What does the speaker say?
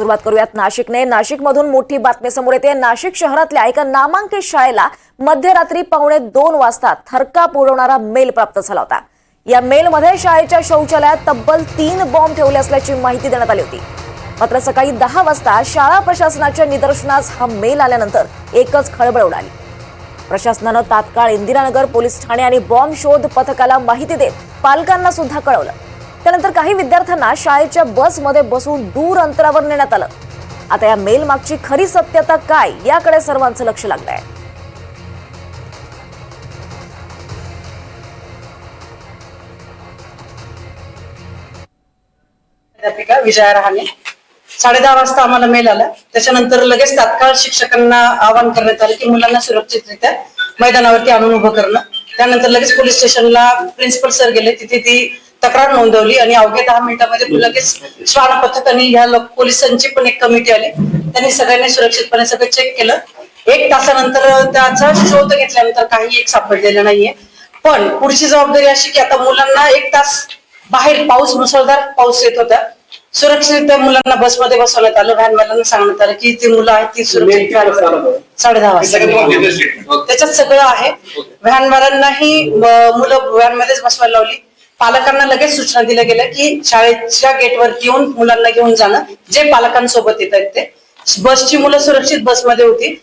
सुरुवात करूयात नाशिकने. नाशिकमधून मोठी बातमी समोर येते. नाशिक शहरातल्या एका नामांकित शाळेला मध्यरात्री पावणे दोन वाजता थरका पुरवणारा मेल प्राप्त झाला होता. या मेलमध्ये शाळेच्या शौचालयात तब्बल तीन बॉम्ब ठेवले असल्याची माहिती देण्यात आली होती. मात्र सकाळी दहा वाजता शाळा प्रशासनाच्या निदर्शनास हा मेल आल्यानंतर एकच खळबळ उडाली. प्रशासनानं तात्काळ इंदिरानगर पोलीस ठाणे आणि बॉम्ब शोध पथकाला माहिती देत पालकांना सुद्धा कळवलं. त्यानंतर काही विद्यार्थ्यांना शाळेच्या बसमध्ये बसून दूर अंतरावर नेण्यात आलं. आता या मेल मागची खरी सत्यता काय याकडे सर्वांचं लक्ष लागलंय. अध्यापिका विजया रहाणे. साडे दहा वाजता आम्हाला मेल आला. त्याच्यानंतर लगेच तात्काळ शिक्षकांना आवाहन करण्यात आलं की मुलांना सुरक्षितरित्या मैदानावरती आणून उभं करणं. त्यानंतर लगेच पोलीस स्टेशनला प्रिन्सिपल सर गेले. तिथे ती तक्रार नोंदवली आणि अवघ्या दहा मिनिटांमध्ये लगेच श्वान पथक आणि ह्या पोलिसांची पण एक कमिटी आली. त्यांनी सगळ्यांनी सुरक्षितपणे सगळं चेक केलं. एक तासानंतर त्याचा शोध घेतल्यानंतर काही एक सापडलेलं नाहीये. पण पुढची जबाबदारी अशी की आता मुलांना एक तास बाहेर पाऊस मुसळधार पाऊस येत होता. सुरक्षित त्या मुलांना बसमध्ये बसवण्यात आलं. व्हॅनवाल्यांना सांगण्यात आलं की ती मुलं आहेत ती सुरक्षित साडे दहा वाजता. त्याच्यात सगळं आहे. व्हॅनवाल्यांनाही मुलं व्हॅन मध्येच बसवायला लावली. पालकांना लगेच सूचना दिल्या गेल्या की शाळेच्या गेटवरती येऊन मुलांना घेऊन जाणं जे पालकांसोबत येत आहेत ते. बसची मुलं सुरक्षित बसमध्ये होती.